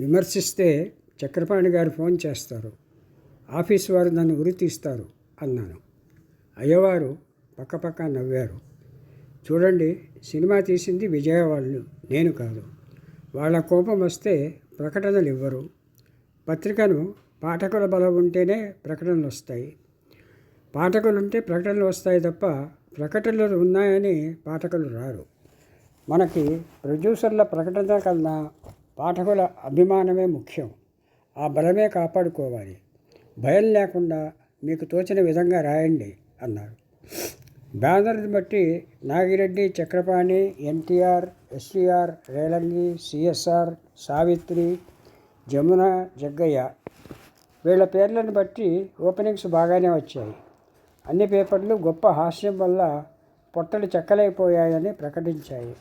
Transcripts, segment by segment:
విమర్శిస్తే చక్రపాణి గారు ఫోన్ చేస్తారు. ఆఫీస్ వారు నన్ను ఉరి తీస్తారు అన్నాను. అయ్యవారు పక్కపక్క నవ్వారు. చూడండి సినిమా తీసింది విజయవాళ్ళు నేను కాదు. వాళ్ళ కోపం వస్తే ప్రకటనలు ఇవ్వరు పత్రికను పాఠకుల బలం ఉంటేనే ప్రకటనలు వస్తాయి పాఠకులు ఉంటే ప్రకటనలు వస్తాయి తప్ప ప్రకటనలు ఉన్నాయని పాఠకులు రారు. మనకి ప్రొడ్యూసర్ల ప్రకటన కన్నా పాఠకుల అభిమానమే ముఖ్యం. ఆ బలమే కాపాడుకోవాలి. భయం లేకుండా మీకు తోచిన విధంగా రాయండి అన్నారు. బ్యానర్ని బట్టి నాగిరెడ్డి చక్రపాణి ఎన్టీఆర్ ఎస్వీఆర్ రేలంగి సిఎస్ఆర్ సావిత్రి జమున జగ్గయ్య. వీళ్ళ పేర్లను బట్టి ఓపెనింగ్స్ బాగానే వచ్చాయి. అన్ని పేపర్లు గొప్ప హాస్యం వల్ల పొట్టలు చెక్కలైపోయాయని ప్రకటించాయి.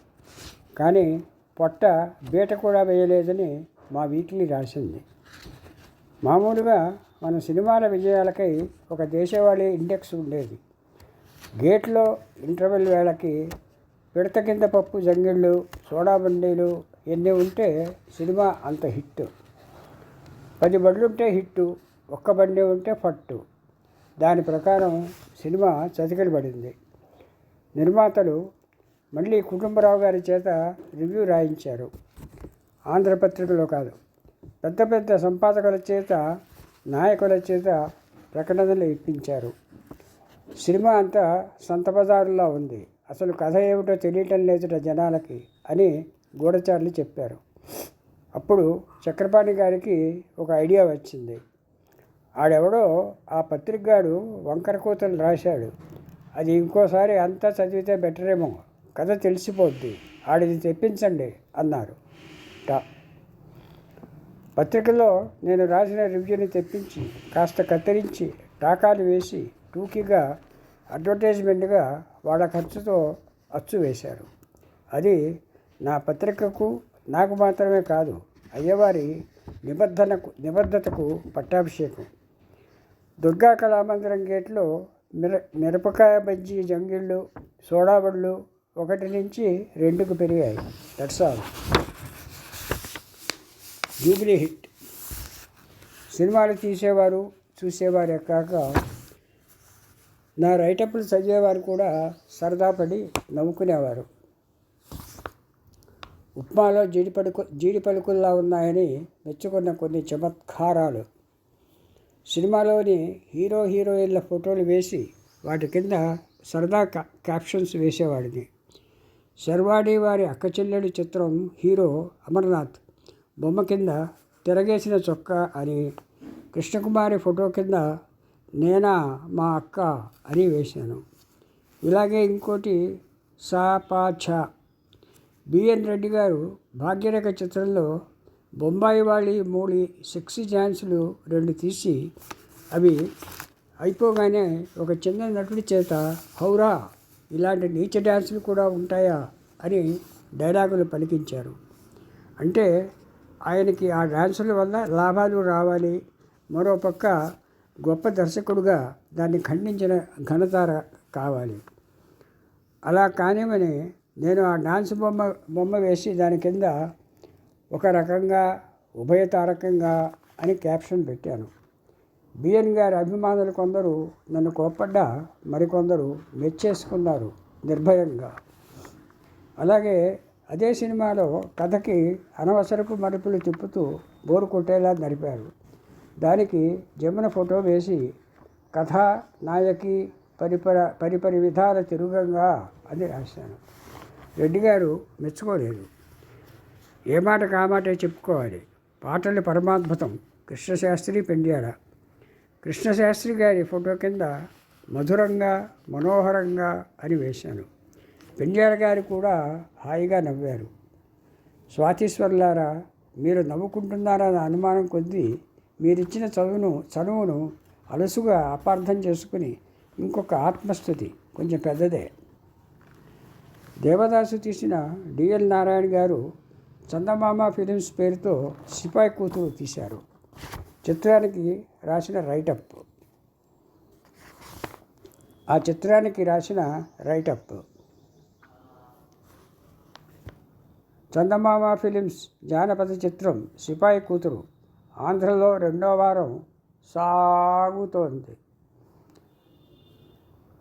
కానీ పొట్ట బీట కూడా వేయలేదని మా వీక్లీ రాసింది. మామూలుగా మన సినిమాల విజయాలకై ఒక దేశవాళీ ఇండెక్స్ ఉండేది. గేట్లో ఇంటర్వెల్ వేళకి పిడత కింద పప్పు జంగిళ్ళు సోడా బండీలు ఎన్ని ఉంటే సినిమా అంత హిట్. పది బండ్లుంటే హిట్టు ఒక్క బండి ఉంటే ఫట్టు దాని ప్రకారం సినిమా చతికిలబడింది. నిర్మాతలు మళ్ళీ కుటుంబరావు గారి చేత రివ్యూ రాయించారు. ఆంధ్రపత్రికలో కాదు. పెద్ద పెద్ద సంపాదకుల చేత నాయకుల చేత ప్రకటనలు ఇప్పించారు. సినిమా అంతా సంత బజారులా ఉంది. అసలు కథ ఏమిటో తెలియటం లేదుట జనాలకి అని గూఢచారులు చెప్పారు. అప్పుడు చక్రపాణి గారికి ఒక ఐడియా వచ్చింది. ఆడెవడో ఆ పత్రికగాడు వంకర కూతలు రాశాడు. అది ఇంకోసారి అంతా చదివితే బెటరేమో. కథ తెలిసిపోద్ది. ఆడిది తెప్పించండి అన్నారు. టా. పత్రికలో నేను రాసిన రివ్యూని తెప్పించి కాస్త కత్తిరించి టాకాలు వేసి టూకీగా అడ్వర్టైజ్మెంట్గా వాళ్ళ ఖర్చుతో అచ్చు వేశారు. అది నా పత్రికకు నాకు మాత్రమే కాదు అయ్యవారి నిబద్ధనకు నిబద్ధతకు పట్టాభిషేకం. దుర్గా కళామందిరం గేట్లో మిర మిరపకాయ బజ్జీ జంగిళ్ళు సోడాబళ్ళు ఒకటి నుంచి రెండుకు పెరిగాయి. దట్స్ ఆల్ జూబ్లీ హిట్ సినిమాలు తీసేవారు చూసేవారే కాక నా రైటప్లు చదివేవారు కూడా సరదాపడి నవ్వుకునేవారు. ఉప్మాలో జీడిపడుకు జీడిపలుకుల్లా జీడి పలుకుల్లా ఉన్నాయని మెచ్చుకున్న కొన్ని చమత్కారాలు. సినిమాలోని హీరో హీరోయిన్ల ఫోటోలు వేసి వాటి కింద సరదా క్యాప్షన్స్ వేసేవాడిని. శర్వాడి వారి అక్క చెల్లెడు చిత్రం హీరో అమర్నాథ్. బొమ్మ కింద తిరగేసిన చొక్కా అని కృష్ణకుమారి ఫోటో కింద నేనా మా అక్క అని వేశాను. ఇలాగే ఇంకోటి సా పా ఛ. బిఎన్ రెడ్డి గారు భాగ్యరేఖ చిత్రంలో బొంబాయి వాళ్ళి మూడి సెక్సీ ఛాన్సులు రెండు తీసి అవి అయిపోగానే ఒక చిన్న నటుడి చేత హౌరా ఇలాంటి నీచ డ్యాన్సులు కూడా ఉంటాయా అని డైలాగులు పలికించారు. అంటే ఆయనకి ఆ డ్యాన్సుల వల్ల లాభాలు రావాలి. మరోపక్క గొప్ప దర్శకుడుగా దాన్ని ఖండించిన ఘనత కావాలి. అలా కానివని నేను ఆ డాన్స్ బొమ్మ బొమ్మ వేసి దాని కింద ఒక రకంగా ఉభయతారకంగా అని క్యాప్షన్ పెట్టాను. బిఎన్ గారి అభిమానులు కొందరు నన్ను కోప్పడ్డా మరికొందరు మెచ్చేసుకున్నారు నిర్భయంగా. అలాగే అదే సినిమాలో కథకి అనవసరపు మరుపులు తిప్పుతూ బోరు కొట్టేలా నడిపారు. దానికి జమున ఫోటో వేసి కథ నాయకి పరిపర పరిపరి విధాల తిరుగంగా అని రాశాను. రెడ్డి గారు మెచ్చుకోలేదు. ఏ మాట కామాటే చెప్పుకోవాలి. పాటలు పరమాద్భుతం. కృష్ణశాస్త్రి పెండ్యాల. కృష్ణశాస్త్రి గారి ఫోటో కింద మధురంగా మనోహరంగా అని వేశాను పెండ్యాల గారు కూడా హాయిగా నవ్వారు. స్వాతీశ్వర్లారా మీరు నవ్వుకుంటున్నారన్న అనుమానం కొద్దీ మీరిచ్చిన చదువును చదువును అలసుగా అపార్థం చేసుకుని ఇంకొక ఆత్మస్థుతి కొంచెం పెద్దదే. దేవదాసు తీసిన డిఎల్ నారాయణ గారు చందమామ ఫిలిమ్స్ పేరుతో సిపాయి కూతురు తీశారు. చిత్రానికి రాసిన రైటప్ ఆ చిత్రానికి రాసిన రైటప్ చందమామ ఫిలిమ్స్ జానపద చిత్రం సిపాయి కూతురు. ఆంధ్రలో రెండో వారం సాగుతోంది.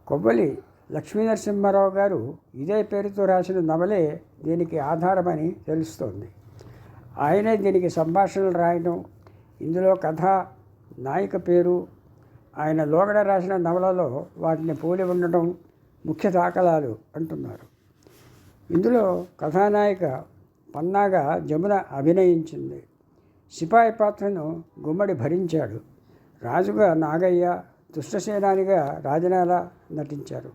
కొవ్వలి లక్ష్మీనరసింహారావు గారు ఇదే పేరుతో రాసిన నవలే దీనికి ఆధారమని తెలుస్తోంది. ఆయనే దీనికి సంభాషణలు రాయడం ఇందులో కథ నాయిక పేరు ఆయన లోగడ రాసిన నవలలో వాటిని పోలి ఉండటం ముఖ్య దాఖలాలు అంటున్నారు. ఇందులో కథానాయిక పన్నాగా జమున అభినయించింది. సిపాయి పాత్రను గుమ్మడి భరించాడు. రాజుగా నాగయ్య దుష్టసేనానిగా రాజనాల నటించారు.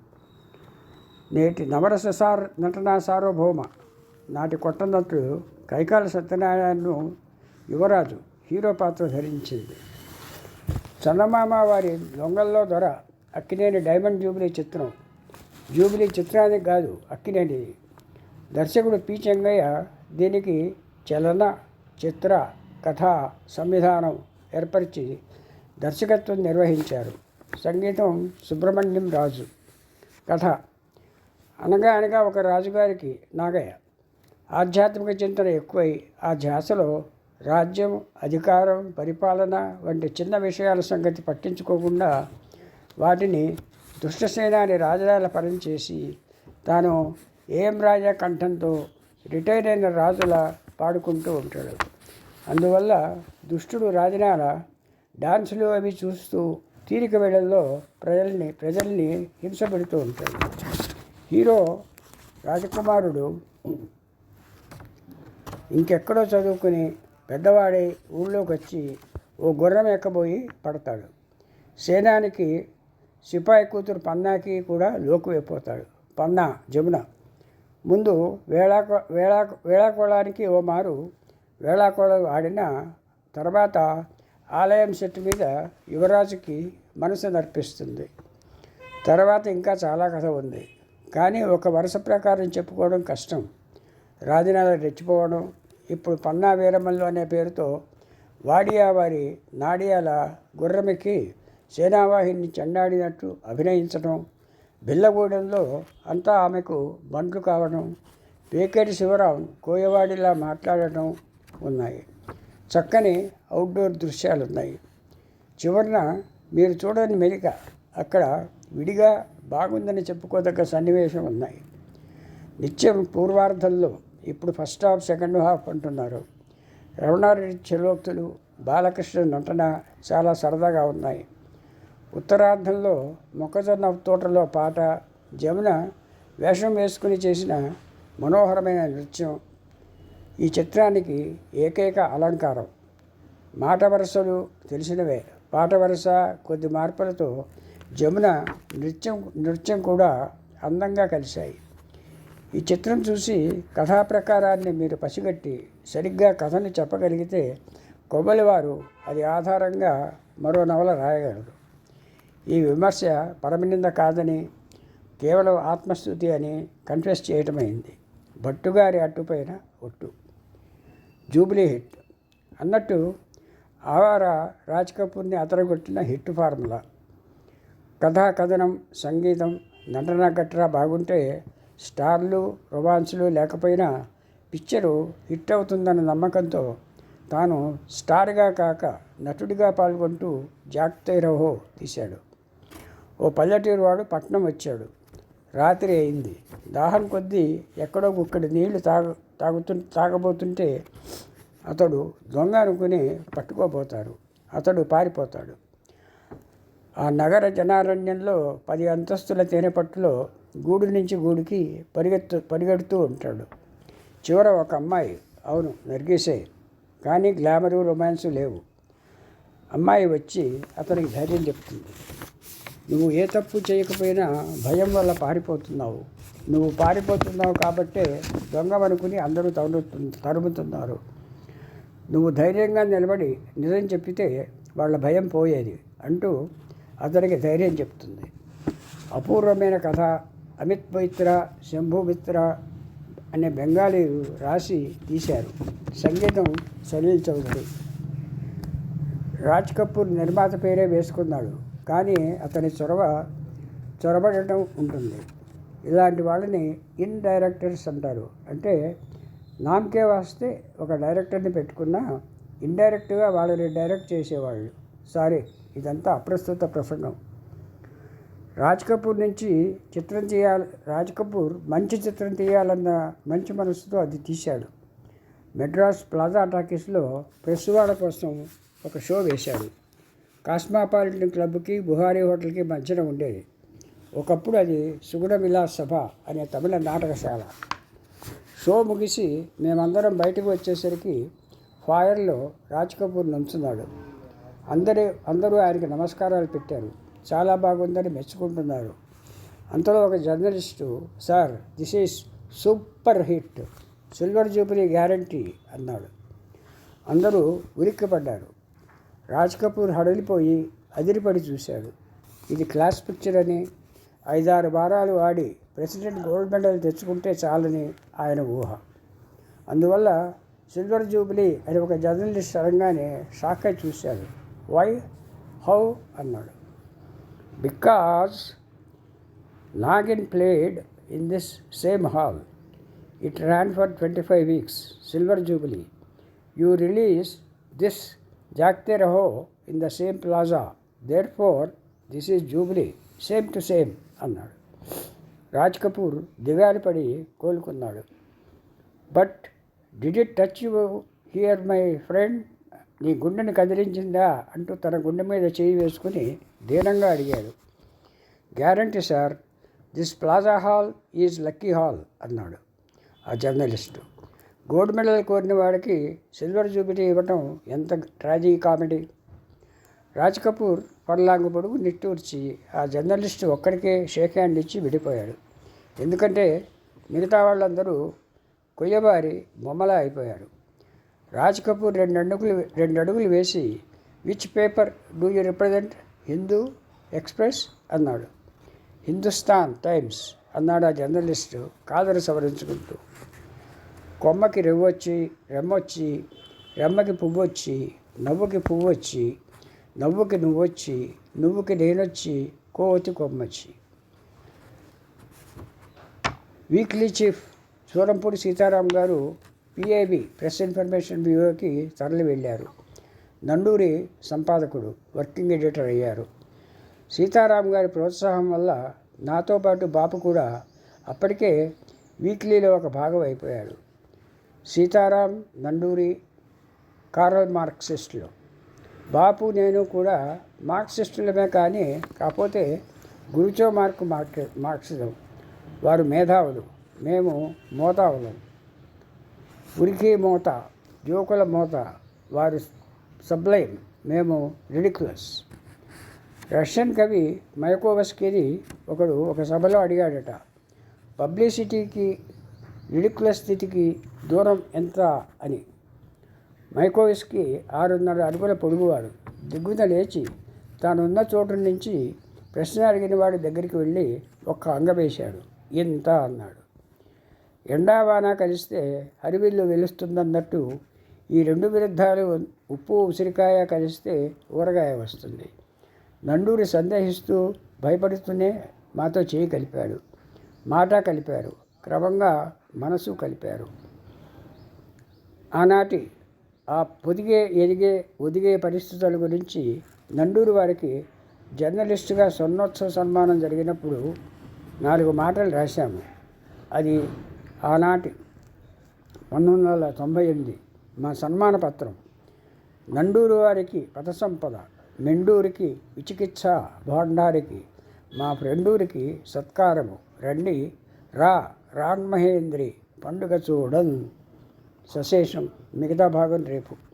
నేటి నవరస సార్ నటనా సార్వభౌమ నాటి కొట్టనటుడు కైకాల సత్యనారాయణను యువరాజు హీరో పాత్ర ధరించింది. చందమామ వారి దొంగల్లో దొర అక్కినేని డైమండ్ జూబిలీ చిత్రం. జూబిలీ చిత్రానికి కాదు అక్కినేని. దర్శకుడు పి. చెంగయ్య దీనికి చలన చిత్ర కథ సంవిధానం ఏర్పరిచి దర్శకత్వం నిర్వహించారు. సంగీతం సుబ్రహ్మణ్యం రాజు. కథ. అనగా అనగా ఒక రాజుగారికి నాగయ్య. ఆధ్యాత్మిక చింతన ఎక్కువై ఆ ధ్యాసలో రాజ్యం అధికారం పరిపాలన వంటి చిన్న విషయాల సంగతి పట్టించుకోకుండా వాటిని దుష్టసేనాని రాజరాల పరం చేసి తాను ఏం రాజా కంఠంతో రిటైర్ అయిన రాజులా పాడుకుంటూ ఉంటాడు. అందువల్ల దుష్టుడు రాజనాల డాన్సులు అవి చూస్తూ తీరిక వేళల్లో ప్రజల్ని ప్రజల్ని హింస పెడుతూ ఉంటాడు. హీరో రాజకుమారుడు ఇంకెక్కడో చదువుకుని పెద్దవాడై ఊళ్ళోకి వచ్చి ఓ గుర్రం ఎక్కబోయి పడతాడు. సేనానికి సిపాయి కూతురు పన్నాకి కూడా లోకు అయిపోతాడు. పన్నా జమున. ముందు వేళాక వేళా వేళాకోళానికి ఓ మారు వేళాకోళం ఆడిన తర్వాత ఆలయం చెట్టు మీద యువరాజుకి మనసు నర్పిస్తుంది తర్వాత ఇంకా చాలా కథ ఉంది. కానీ ఒక వరుస ప్రకారం చెప్పుకోవడం కష్టం. రాజనాల రెచ్చిపోవడం ఇప్పుడు పన్నా వీరమల్లు అనే పేరుతో వాడియా వారి నాడియాల గుర్రమెక్కి సేనావాహిని చెండాడినట్టు అభినయించడం బిల్లగూడెంలో అంతా ఆమెకు బంట్లు కావడం పేకేటి శివరాం కోయవాడిలా మాట్లాడటం ఉన్నాయి. చక్కని అవుట్డోర్ దృశ్యాలు ఉన్నాయి చివరన మీరు చూడని మెరిక అక్కడ విడిగా బాగుందని చెప్పుకోదగ్గ సన్నివేశం ఉన్నాయి. నిత్యం పూర్వార్ధంలో ఇప్పుడు ఫస్ట్ హాఫ్ సెకండ్ హాఫ్ అంటున్నారు. రమణారెడ్డి చెలోక్తులు బాలకృష్ణ నటన చాలా సరదాగా ఉన్నాయి. ఉత్తరార్ధంలో మొక్కజొన్న తోటలో పాట జమున వేషం వేసుకుని చేసిన మనోహరమైన నృత్యం. ఈ చిత్రానికి ఏకైక అలంకారం. మాట వరుసలు తెలిసినవే. పాట వరుస కొద్ది మార్పులతో జమున నృత్యం నృత్యం కూడా అందంగా కలిశాయి. ఈ చిత్రం చూసి కథా ప్రకారాన్ని మీరు పసిగట్టి సరిగ్గా కథని చెప్పగలిగితే కొబ్బలివారు అది ఆధారంగా మరో నవల రాయగలరు. ఈ విమర్శ పరమనింద కాదని కేవలం ఆత్మస్థుతి అని కన్ఫెస్ చేయటమైంది. భట్టుగారి అట్టుపైన ఒట్టు. Jubilee hit. అన్నట్టు ఆవారా రాజ్ కపూర్ని అతరగొట్టిన హిట్ ఫార్ములా. కథా కథనం సంగీతం నటన గట్రా బాగుంటే స్టార్లు రొమాన్స్లు లేకపోయినా పిక్చరు హిట్ అవుతుందన్న నమ్మకంతో తాను స్టార్గా కాక నటుడిగా పాల్గొంటూ జాగ్తే రహో తీశాడు. ఓ పల్లెటూరు వాడు పట్నం వచ్చాడు. రాత్రి అయింది. దాహం కొద్దీ ఎక్కడో ఒక్కడి నీళ్ళు తాగు తాగుతు తాగబోతుంటే అతడు దొంగ అనుకుని పట్టుకోబోతారు అతడు పారిపోతాడు. ఆ నగర జనారణ్యంలో పది అంతస్తుల తేనెపట్టులో గూడు నుంచి గూడికి పరిగెత్తు పరిగెడుతూ ఉంటాడు. చివర ఒక అమ్మాయి అవును నర్గీసే కానీ గ్లామరు రొమాన్స్ లేవు. అమ్మాయి వచ్చి అతనికి ధైర్యం చెప్తుంది. నువ్వు ఏ తప్పు చేయకపోయినా భయం వల్ల పారిపోతున్నావు. నువ్వు పారిపోతున్నావు కాబట్టే దొంగవనుకుని అందరూ తరుము తరుముతున్నారు. నువ్వు ధైర్యంగా నిలబడి నిజం చెప్పితే వాళ్ళ భయం పోయేది అంటూ అతనికి ధైర్యం చెప్తుంది. అపూర్వమైన కథ అమిత్ పవిత్ర శంభు మిత్ర అనే బెంగాలీ రాసి తీశారు. సంగీతం సలీల్ చౌదరి. రాజ్ కపూర్ నిర్మాత పేరే వేసుకున్నాడు. కానీ అతని చొరవ చొరబడటం ఉంటుంది. ఇలాంటి వాళ్ళని ఇన్ డైరెక్టర్స్ అంటారు. అంటే నామకే వాస్తే ఒక డైరెక్టర్ని పెట్టుకున్నా ఇండైరెక్ట్గా వాళ్ళని డైరెక్ట్ చేసేవాళ్ళు. సారీ ఇదంతా అప్రస్తుత ప్రసంగం. రాజ్ కపూర్ నుంచి చిత్రం చేయాలి రాజ్ కపూర్ మంచి చిత్రం తీయాలన్న మంచి మనసుతో అది తీశాడు. మెడ్రాస్ ప్లాజా టాకీస్లో ప్రెస్ వాళ్ళ కోసం ఒక షో వేశాడు. కాస్మాపాలిటన్ క్లబ్కి బుహారీ హోటల్కి మధ్యన ఉండేది. ఒకప్పుడు అది సుగుణ విలాస్ సభ అనే తమిళ నాటకశాల. షో ముగిసి మేమందరం బయటకు వచ్చేసరికి ఫాయర్లో రాజ్ కపూర్ నుంచున్నాడు. అందరి అందరూ ఆయనకి నమస్కారాలు పెట్టారు. చాలా బాగుందని మెచ్చుకుంటున్నారు. అంతలో ఒక journalist sir this is super hit silver jubilee guarantee అన్నాడు. అందరూ ఉలిక్కిపడ్డారు. రాజ్ కపూర్ హడలిపోయి అదిరిపడి చూశాడు. ఇది క్లాస్ పిక్చర్ అని ఐదారు వారాలు ఆడి ప్రెసిడెంట్ గోల్డ్ మెడల్ తెచ్చుకుంటే చాలని ఆయన ఊహ. అందువల్ల సిల్వర్ జూబిలీ అని ఒక జర్నలిస్ట్ అనగానే షాక్ అయి చూశాడు. వై? హౌ? అన్నాడు. Because Nagin played in this same hall it ran for twenty five weeks silver jubilee you release this Jaagte Raho in the same plaza therefore this is jubilee same to same అన్నాడు రాజ్ కపూర్ దిగాలిపడి కోలుకున్నాడు. But did it touch you here my friend నీ గుండెని కదిలించిందా? అంటూ తన గుండె మీద చేయి వేసుకుని దీనంగా అడిగాడు. Guarantee sir this plaza hall is lucky hall అన్నాడు ఆ జర్నలిస్టు. గోల్డ్ మెడల్ కోరిన వాడికి సిల్వర్ జూబిలీ ఇవ్వటం ఎంత tragicomedy. Raj Kapoor furlong పొడుగు నిట్టూర్చి ఆ జర్నలిస్ట్ ఒక్కడికే షేక్ హ్యాండ్ ఇచ్చి విడిపోయాడు. ఎందుకంటే మిగతా వాళ్ళందరూ కొయ్యబారి బొమ్మలా అయిపోయాడు రాజ్ కపూర్ రెండు అడుగులు రెండు అడుగులు వేసి which paper do you represent? Hindu express అన్నాడు. హిందుస్థాన్ టైమ్స్ అన్నాడు ఆ జర్నలిస్టు కాదరు సవరించుకుంటూ. కొమ్మకి రెవ్వొచ్చి రెమ్మొచ్చి రెమ్మకి పువ్వు వచ్చి నవ్వుకి పువ్వు వచ్చి నవ్వుకి నువ్వొచ్చి నువ్వుకి నేనొచ్చి కోవతి కొమ్మొచ్చి. Weekly chief Surampudi Sitaram garu PIB press information బ్యూరోకి తరలి వెళ్ళారు నండూరి సంపాదకుడు వర్కింగ్ ఎడిటర్ అయ్యారు. సీతారాం గారి ప్రోత్సాహం వల్ల నాతో పాటు బాపు కూడా అప్పటికే వీక్లీలో ఒక భాగం అయిపోయాడు. Sitaram Nanduri Karl Marxists. బాపు నేను కూడా మార్క్సిస్టులమే కానీ కాకపోతే గురుచో మార్క్ మార్క్ మార్క్సిజం. వారు మేధావులు. మేము మోతావులం. ఉరికి మోత జోకుల మోత. వారు సబ్లైమ్ మేము రిడిక్యులస్. రష్యన్ కవి మైకోవస్కిని ఒకడు ఒక సభలో అడిగాడట పబ్లిసిటీకి రిడిక్యులస్ స్థితికి దూరం ఎంత అని? మైకోవస్కి ఆరున్నర అడుగుల పొడుగువాడు. దిగ్గున లేచి తానున్న చోటు నుంచి ప్రశ్న అడిగిన వాడి దగ్గరికి వెళ్ళి ఒక్క అంగవేశాడు ఇంత అన్నాడు. ఎండావాన కలిస్తే హరివిల్లు వెలుస్తుందన్నట్టు ఈ రెండు విరుద్ధాలు ఉప్పు ఉసిరికాయ కలిస్తే ఊరగాయ వస్తుంది. నండూరి సందేహిస్తూ భయపడుతూనే మాతో చేయి కలిపాడు. మాట కలిపారు. క్రమంగా మనసు కలిపారు. ఆనాటి ఆ పొదిగే ఎదిగే ఒదిగే పరిస్థితుల గురించి నండూరు వారికి జర్నలిస్టుగా స్వర్ణోత్సవ సన్మానం జరిగినప్పుడు నాలుగు మాటలు రాశాము. అది ఆనాటి పంతొమ్మిది వందల తొంభై ఎనిమిది మా సన్మాన పత్రం నండూరు వారికి పదసంపద మెండూరికి విచికిత్స భోండారికి మా ఫ్రెండూరికి సత్కారము. రండి రా రాణ్మహేంద్రి పండుగ చూడన్. సశేషం మిగతా భాగం రేపు.